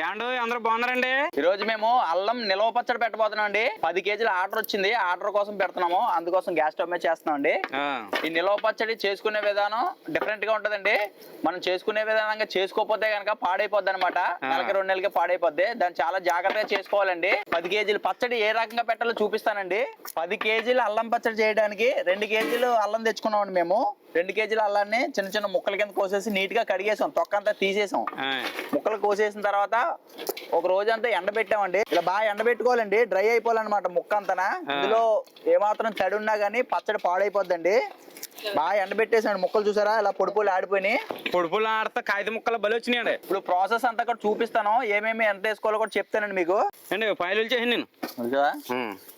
యాండు అందరూ బాగున్నారండి? ఈ రోజు మేము అల్లం నిలవ పచ్చడి పెట్టబోతున్నాం అండి. పది కేజీల ఆర్డర్ వచ్చింది. ఆర్డర్ కోసం పెడుతున్నాము. అందుకోసం గ్యాస్ స్టవ్ మీద చేస్తున్నాం అండి. ఈ నిలవ పచ్చడి చేసుకునే విధానం డిఫరెంట్గా ఉంటదండి. మనం చేసుకునే విధానంగా చేసుకోకపోతే కనుక పాడైపోద్ది అనమాట నెలకి రెండు నెలలకి పాడైపోద్ది. దాన్ని చాలా జాగ్రత్తగా చేసుకోవాలండి. పది కేజీల పచ్చడి ఏ రకంగా పెట్టాలో చూపిస్తానండి. పది కేజీల అల్లం పచ్చడి చేయడానికి రెండు కేజీలు అల్లం తెచ్చుకున్నామండి మేము. రెండు కేజీల అల్లాన్ని చిన్న చిన్న ముక్కల కింద కోసేసి నీట్గా కడిగేసాం. తొక్కంతా తీసేసాం. ముక్కలు కోసేసిన తర్వాత ఒక రోజంతా ఎండబెట్టామండి ఇలా బాగా ఎండబెట్టుకోవాలండి డ్రై అయిపోవాలన్నమాట ముక్క అంతనా ఇందులో ఏమాత్రం తడి ఉన్నా గానీ పచ్చడి పాడైపోద్దండి. బాగా ఎండబెట్టేసాడు ముక్కలు చూసారా? ఇలా పొడి ఆడిపోయినాయి. పొడుపులు ఆడితే కాగిత ముక్కలు బలి వచ్చినాయండి. ఇప్పుడు ప్రాసెస్ అంతా కూడా చూపిస్తాను. ఏమేమి ఎంత వేసుకోవాలో కూడా చెప్తానండి మీకు. అండి ఫైల్ చేసి నేను.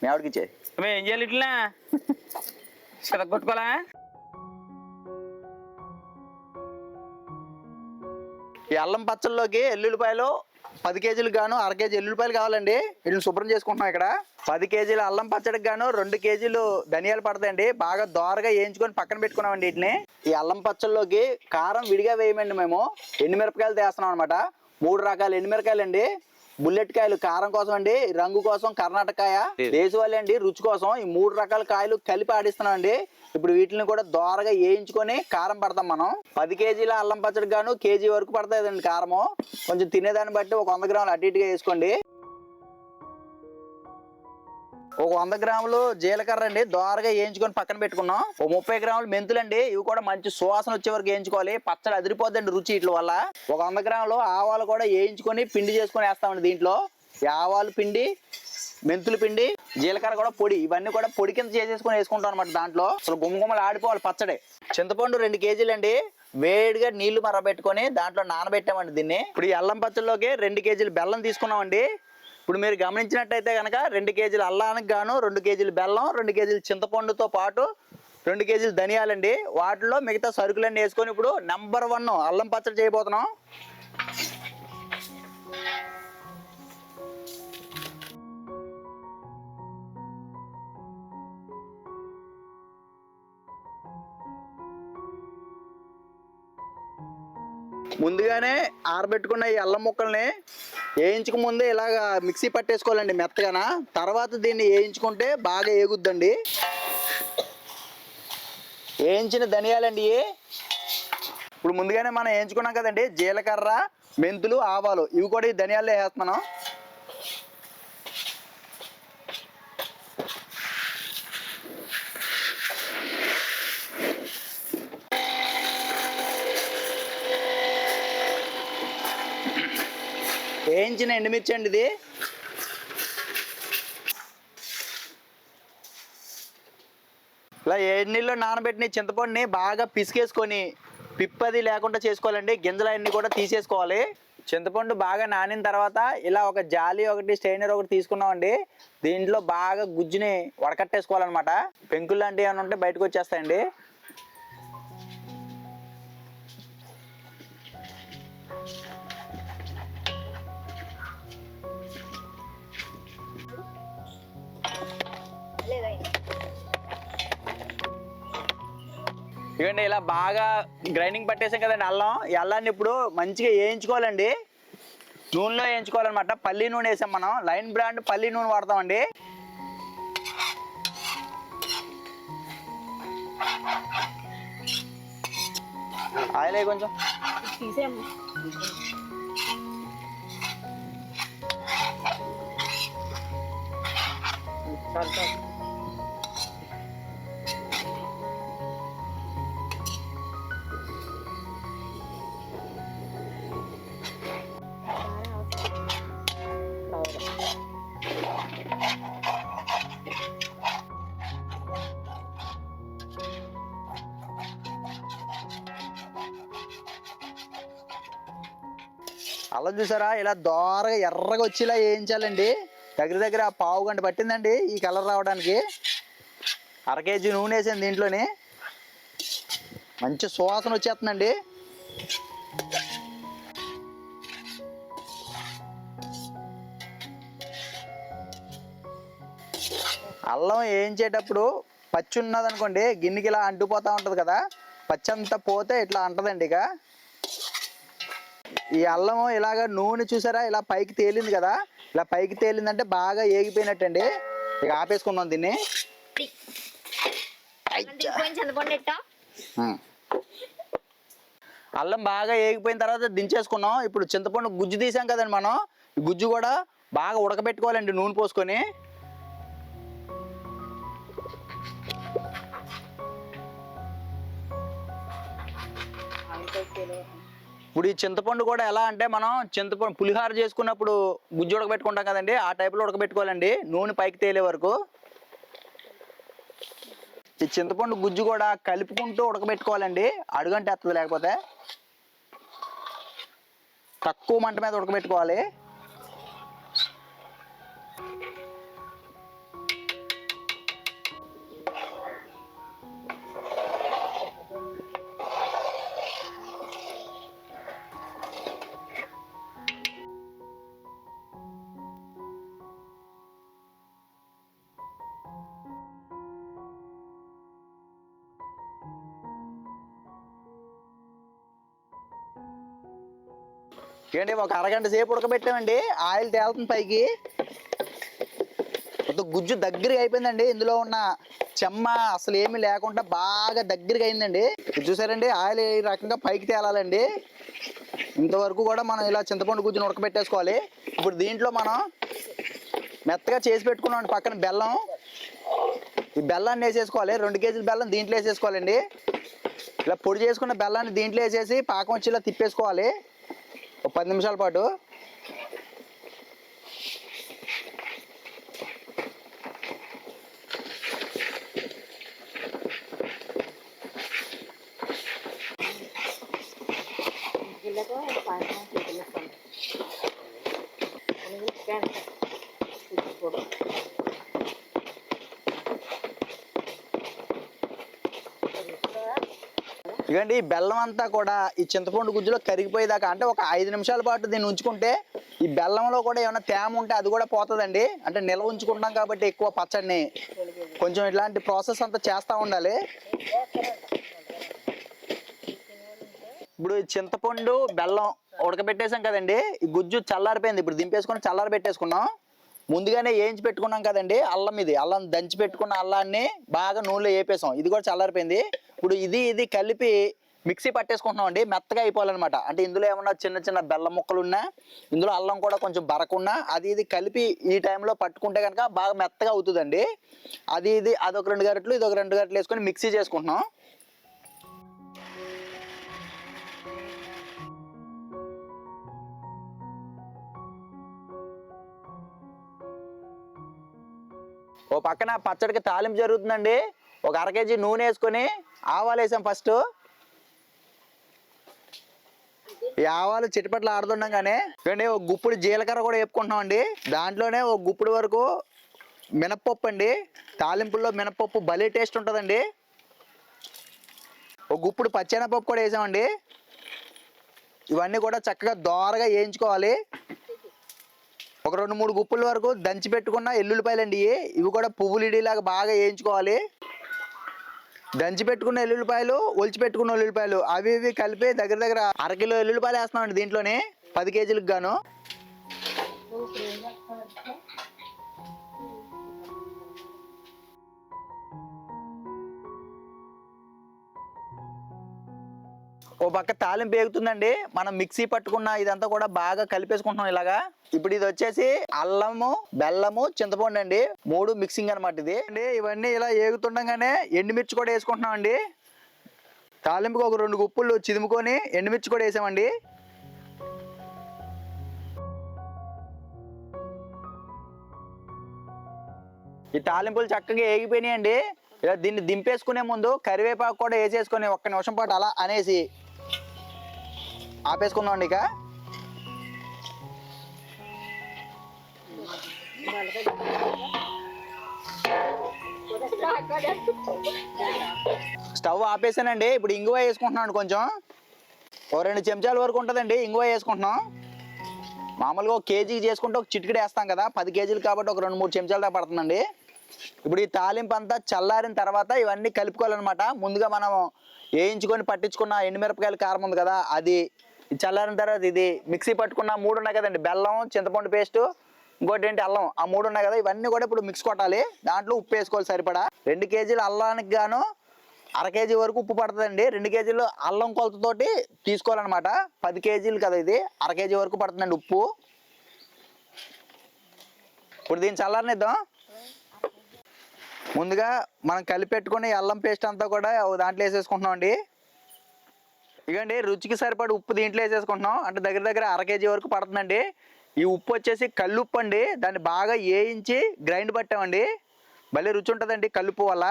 మీ ఆవిడకి ఇచ్చే ఏం చేయాలి ఇట్లా? కొట్టుకోవాలా ఈ అల్లం పచ్చళ్ళలోకి ఎల్లుల్లిపాయలు పది కేజీలు గాను అర కేజీ ఎల్లుల్లిపాయలు కావాలండి. వీటిని శుభ్రం చేసుకుంటున్నాం ఇక్కడ. పది కేజీల అల్లం పచ్చడికి గాను రెండు కేజీలు ధనియాలు పడతాయండి. బాగా దోరగా వేయించుకొని పక్కన పెట్టుకున్నామండి వీటిని. ఈ అల్లం పచ్చళ్ళలోకి కారం విడిగా వేయమండి మేము. ఎండుమిరపకాయలు తీస్తున్నాం అనమాట మూడు రకాల ఎండుమిరకాయలు అండి బుల్లెట్ కాయలు కారం కోసం అండి రంగు కోసం కర్ణాటకాయ దేశవాళీ అండి రుచి కోసం ఈ మూడు రకాల కాయలు కలిపి ఆడిస్తున్నాం అండి ఇప్పుడు వీటిని కూడా దోరగా వేయించుకొని కారం పడతాం మనం. పది కేజీల అల్లం పచ్చడి గాను కేజీ వరకు పడుతుందండి కారము. కొంచెం తినేదాన్ని బట్టి ఒక వంద గ్రాములు అటు ఇటుగా వేసుకోండి. ఒక వంద గ్రాములు జీలకర్ర అండి దోరగా వేయించుకొని పక్కన పెట్టుకున్నాం. ఒక ముప్పై గ్రాములు మెంతులు అండి ఇవి కూడా మంచి సువాసన వచ్చే వరకు వేయించుకోవాలి. పచ్చడి అదిరిపోద్దండి రుచి ఇట్ల వల్ల. ఒక వంద గ్రాములు ఆవాలు కూడా వేయించుకొని పిండి చేసుకొని వేస్తామండి దీంట్లో. ఆవాలు పిండి మెంతులు పిండి జీలకర్ర కూడా పొడి ఇవన్నీ కూడా పొడి కింద చేసేసుకొని వేసుకుంటాం అనమాట దాంట్లో. అసలు గుమ్మగుమ్మలు ఆడిపోవాలి పచ్చడి. చింతపండు రెండు కేజీలు అండి. వేడిగా నీళ్ళు మరబెట్టుకొని దాంట్లో నానబెట్టామండి దీన్ని. ఇప్పుడు ఈ అల్లం పచ్చడిలోకి రెండు కేజీలు బెల్లం తీసుకున్నామండి. ఇప్పుడు మీరు గమనించినట్టయితే కనుక రెండు కేజీలు అల్లానికి గాను రెండు కేజీలు బెల్లం రెండు కేజీలు చింతపండుతో పాటు రెండు కేజీలు ధనియాలండి. వాటిలో మిగతా సరుకులన్నీ వేసుకొని ఇప్పుడు నెంబర్ వన్ అల్లం పచ్చడి చేయబోతున్నాం. ముందుగానే ఆరబెట్టుకున్న ఈ అల్లం ముక్కల్ని వేయించక ముందే ఇలాగ మిక్సీ పట్టేసుకోవాలండి మెత్తగాన. తర్వాత దీన్ని వేయించుకుంటే బాగా ఏగుద్దండి. వేయించిన ధనియాలండి ఇప్పుడు ముందుగానే మనం వేయించుకున్నాం కదండి జీలకర్ర మెంతులు ఆవాలు. ఇవి కూడా ఈ ధనియాల్లో వేస్తున్నాం. వేయించిన ఎండుమిర్చి అండి ఇది ఇలా ఏడు నీళ్ళు నానబెట్టిన చింతపండుని బాగా పిసికేసుకొని పిప్పది లేకుండా చేసుకోవాలండి. గింజలు అన్ని కూడా తీసేసుకోవాలి. చింతపండు బాగా నానిన తర్వాత ఇలా ఒక జాలి ఒకటి స్టైనర్ ఒకటి తీసుకున్నామండి. దీంట్లో బాగా గుజ్జుని వడకట్టేసుకోవాలన్నమాట. పెంకులు లాంటివి ఏమైనా ఉంటే బయటకు వచ్చేస్తాయండి. ఇవ్వండి ఇలా బాగా గ్రైండింగ్ పట్టేసాం కదండి అల్లం. ఈ అల్లాన్ని ఇప్పుడు మంచిగా వేయించుకోవాలండి. నూనెలో వేయించుకోవాలన్నమాట. పల్లి నూనె వేసాం మనం. లైన్ బ్రాండ్ పల్లి నూనె వాడతామండి. ఆయిల్ కొంచెం. చాలు అల్లం చూసారా? ఇలా దోరగా ఎర్రగా వచ్చేలా వేయించాలండి. దగ్గర దగ్గర పావు గంట పట్టిందండి ఈ కలర్ రావడానికి. అర కేజీ నూనె వేసాను దీంట్లోని. మంచి సువాసన వచ్చేస్తుందండి. అల్లం వేయించేటప్పుడు పచ్చి ఉన్నదనుకోండి గిన్నెకి ఇలా అంటుపోతూ ఉంటుంది కదా. పచ్చంతా పోతే ఇట్లా అంటదండి ఇక. ఈ అల్లం ఇలాగ నూనె చూసారా? ఇలా పైకి తేలింది కదా? ఇలా పైకి తేలిందంటే బాగా ఏగిపోయినట్టండి. ఇక ఆపేసుకుందాం దీన్ని. అల్లం బాగా ఏగిపోయిన తర్వాత దించేసుకున్నాం. ఇప్పుడు చింతపండు గుజ్జు తీసాం కదండి మనం. ఈ గుజ్జు కూడా బాగా ఉడకబెట్టుకోవాలండి నూనె పోసుకొని. ఇప్పుడు ఈ చింతపండు కూడా ఎలా అంటే మనం చింతపండు పులిహార చేసుకున్నప్పుడు గుజ్జు ఉడకబెట్టుకుంటాం కదండి ఆ టైప్లో ఉడకబెట్టుకోవాలండి నూనె పైకి తేలే వరకు. ఈ చింతపండు గుజ్జు కూడా కలుపుకుంటూ ఉడకబెట్టుకోవాలండి అడుగంటే వస్తుంది లేకపోతే తక్కువ మంట మీద ఉడకబెట్టుకోవాలి. ఏంటి ఒక అరగంట సేపు ఉడకబెట్టామండి. ఆయిల్ తేలుతుంది పైకి. గుజ్జు దగ్గరగా అయిపోయిందండి. ఇందులో ఉన్న చెమ్మ అసలు ఏమీ లేకుండా బాగా దగ్గరగా అయిందండి. చూసారండి ఆయిల్ ఈ రకంగా పైకి తేలాలండి. ఇంతవరకు కూడా మనం ఇలా చింతపండు గుజ్జును ఉడకబెట్టేసుకోవాలి. ఇప్పుడు దీంట్లో మనం మెత్తగా చేసి పెట్టుకున్నాం పక్కన బెల్లం. ఈ బెల్లాన్ని వేసేసుకోవాలి. రెండు కేజీల బెల్లం దీంట్లో వేసేసుకోవాలండి. ఇలా పొడి చేసుకున్న బెల్లాన్ని దీంట్లో వేసేసి పాకం వచ్చి ఇలా తిప్పేసుకోవాలి. ఒక పది నిమిషాల పాటు. జిల్లాతో ఇదండి ఈ బెల్లం అంతా కూడా ఈ చింతపండు గుజ్జులో కరిగిపోయేదాకా అంటే ఒక ఐదు నిమిషాల పాటు దీన్ని ఉంచుకుంటే ఈ బెల్లంలో కూడా ఏమైనా తేమ ఉంటే అది కూడా పోతుందండి. అంటే నిల్వ ఉంచుకుంటాం కాబట్టి ఎక్కువ పచ్చడిని కొంచెం ఇట్లాంటి ప్రాసెస్ అంతా చేస్తూ ఉండాలి. ఇప్పుడు చింతపండు బెల్లం ఉడకబెట్టేసాం కదండి. ఈ గుజ్జు చల్లారిపోయింది. ఇప్పుడు దింపేసుకొని చల్లారి పెట్టేసుకున్నాం ముందుగానే వేయించి పెట్టుకున్నాం కదండి అల్లం ఇది. అల్లం దంచి పెట్టుకున్న అల్లాన్ని బాగా నూనెలో వేపేసాం ఇది కూడా చల్లారిపోయింది. ఇప్పుడు ఇది ఇది కలిపి మిక్సీ పట్టేసుకుంటున్నాం అండి. మెత్తగా అయిపోవాలన్నమాట. అంటే ఇందులో ఏమన్నా చిన్న చిన్న బెల్లం ముక్కలు ఉన్నా ఇందులో అల్లం కూడా కొంచెం బరకున్నా అది ఇది కలిపి ఈ టైంలో పట్టుకుంటే కనుక బాగా మెత్తగా అవుతుందండి. అది ఇది అదొక రెండు గరిటలు ఇది ఒక రెండు గరిటలు వేసుకొని మిక్సీ చేసుకుంటున్నాం. ఓ పక్కన పచ్చడికి తాలింపు జరుగుతుందండి. ఒక అర కేజీ నూనె వేసుకొని ఆవాలు వేసాం ఫస్ట్. ఈ ఆవాలు చిటపట్లు ఆడుతుండగానే చూడండి ఒక గుప్పుడు జీలకర్ర కూడా వేపుకుంటున్నాం అండి దాంట్లోనే ఒక గుప్పుడు వరకు మినప్పప్పు అండి. తాలింపుల్లో మినప్పప్పు భలే టేస్ట్ ఉంటుందండి. ఒక గుప్పుడు పచ్చెనపప్పు కూడా వేసామండి. ఇవన్నీ కూడా చక్కగా దోరగా వేయించుకోవాలి. ఒక రెండు మూడు గుప్పుల వరకు దంచి పెట్టుకున్న ఎల్లుల్లిపాయలు అండి ఇవి కూడా పువ్వులిడిలాగా బాగా వేయించుకోవాలి. దంచి పెట్టుకున్న ఎల్లుల్లిపాయలు ఒలిచి పెట్టుకున్న ఎల్లుల్లిపాయలు అవి ఇవి కలిపి దగ్గర దగ్గర అరకిలో ఎల్లుల్లిపాయలు వేస్తున్నామండి దీంట్లోనే పది కేజీలకు గాను. ఓ పక్క తాలింపు వేగుతుందండి. మనం మిక్సీ పట్టుకున్న ఇదంతా కూడా బాగా కలిపేసుకుంటున్నాం ఇలాగా. ఇప్పుడు ఇది వచ్చేసి అల్లము బెల్లము చింతపండు అండి. మూడు మిక్సింగ్ అనమాట ఇది. అండి ఇవన్నీ ఇలా ఏగుతుండగానే ఎండుమిర్చి కూడా వేసుకుంటున్నాం అండి. తాలింపుకి ఒక రెండు గుప్పులు చిదుముకొని ఎండుమిర్చి కూడా వేసామండి. ఈ తాలింపులు చక్కగా ఏగిపోయినాయండి. ఇలా దీన్ని దింపేసుకునే ముందు కరివేపాకు కూడా వేసేసుకొని ఒక్క నిమిషం పాటు అలా అనేసి ఆపేసుకుందాం ఇక. స్టవ్ ఆపేసానండి. ఇప్పుడు ఇంగువ వేసుకుంటున్నాను కొంచెం. ఓ రెండు చెంచాల వరకు ఉంటుందండి. ఇంగువ వేసుకుంటున్నాం. మామూలుగా ఒక కేజీకి చేసుకుంటే ఒక చిటికెడు వేస్తాం కదా. పది కేజీలు కాబట్టి ఒక రెండు మూడు చెంచాల దాకా పడుతుందండి. ఇప్పుడు ఈ తాలింపు అంతా చల్లారిన తర్వాత ఇవన్నీ కలుపుకోవాలన్నమాట. ముందుగా మనం వేయించుకొని పట్టించుకున్న ఎండుమిరపకాయల కారం ఉంది కదా అది చల్లారిన తర్వాత ఇది మిక్సీ పట్టుకున్న మూడు ఉన్నాయి కదండి. బెల్లం చింతపండు పేస్ట్ ఇంకోటి ఏంటి అల్లం. ఆ మూడు ఉన్నాయి కదా. ఇవన్నీ కూడా ఇప్పుడు మిక్స్ కొట్టాలి. దాంట్లో ఉప్పు వేసుకోవాలి సరిపడా. రెండు కేజీలు అల్లానికి గాను అర కేజీ వరకు ఉప్పు పడుతుందండి. రెండు కేజీలు అల్లం కొలతతోటి తీసుకోవాలన్నమాట. పది కేజీలు కదా ఇది. అర కేజీ వరకు పడుతుందండి ఉప్పు. ఇప్పుడు దీన్ని చల్లారనిద్దాం. ముందుగా మనం కలిపెట్టుకుని అల్లం పేస్ట్ అంతా కూడా దాంట్లో వేసేసుకుంటున్నాం అండి ఇగండి రుచికి సరిపడి ఉప్పు దీంట్లో వేసేసుకుంటున్నాం. అంటే దగ్గర దగ్గర అర కేజీ వరకు పడుతుందండి. ఈ ఉప్పు వచ్చేసి కల్లుప్పు అండి. దాన్ని బాగా వేయించి గ్రైండ్ పట్టామండి. భలే రుచి ఉంటుందండి కల్లుప్పు వల్ల.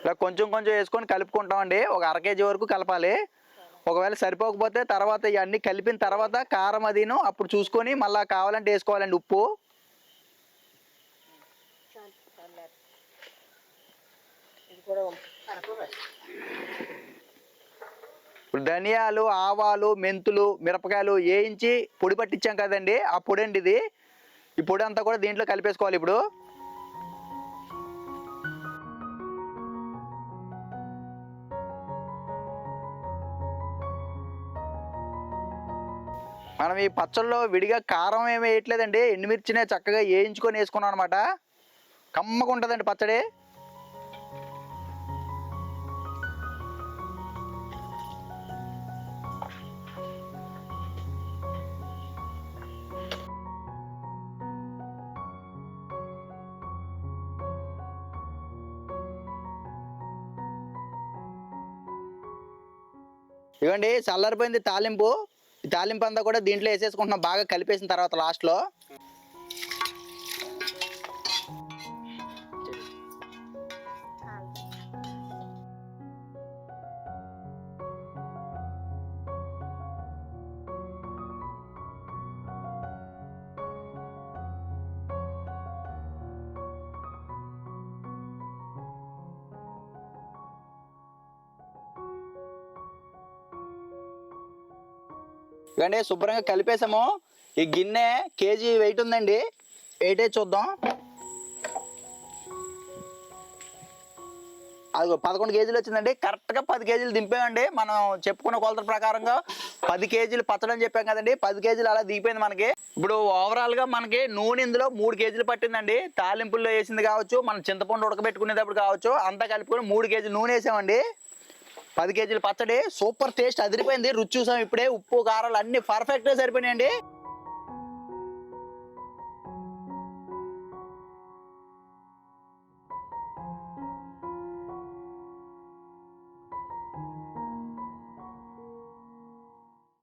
ఇలా కొంచెం కొంచెం వేసుకొని కలుపుకుంటామండి. ఒక అర కేజీ వరకు కలపాలి. ఒకవేళ సరిపోకపోతే తర్వాత ఇవన్నీ కలిపిన తర్వాత కారం అదిను అప్పుడు చూసుకొని మళ్ళీ కావాలంటే వేసుకోవాలండి ఉప్పు ఇది కూడా ఇప్పుడు ధనియాలు ఆవాలు మెంతులు మిరపకాయలు వేయించి పొడి పట్టించాం కదండి. ఆ పొడి అండి ఇది. ఈ పొడి అంతా కూడా దీంట్లో కలిపేసుకోవాలి ఇప్పుడు. మనం ఈ పచ్చళ్ళలో విడిగా కారం ఏమి వేయట్లేదండి. ఎండుమిర్చినే చక్కగా వేయించుకొని వేసుకున్నాం అనమాట కమ్మగా ఉంటుందండి పచ్చడి. ఇవ్వండి చల్లారిపోయింది తాలింపు. తాలింపు అంతా కూడా దీంట్లో వేసేసుకుంటున్నాం బాగా కలిపేసిన తర్వాత లాస్ట్లో ఇవ్వండి శుభ్రంగా కలిపేసాము ఈ గిన్నె కేజీ వెయిట్ ఉందండి. వెయిటే చూద్దాం. అది పదకొండు కేజీలు వచ్చిందండి. కరెక్ట్గా పది కేజీలు దింపామండి. మనం చెప్పుకున్న కొలతల ప్రకారంగా పది కేజీలు పచ్చడం చెప్పాం కదండి. పది కేజీలు అలా దిగిపోయింది మనకి. ఇప్పుడు ఓవరాల్గా మనకి నూనె ఇందులో మూడు కేజీలు పట్టిందండి. తాలింపుల్లో వేసింది కావచ్చు మనం చింతపండు ఉడకబెట్టుకునేటప్పుడు కావచ్చు అంతా కలుపుకొని మూడు కేజీలు నూనె వేసామండి. పది కేజీలు పచ్చడి సూపర్ టేస్ట్ అదిరిపోయింది. రుచి చూసాం ఇప్పుడే. ఉప్పు కారాలు అన్ని పర్ఫెక్ట్గా సరిపోయినాయండి.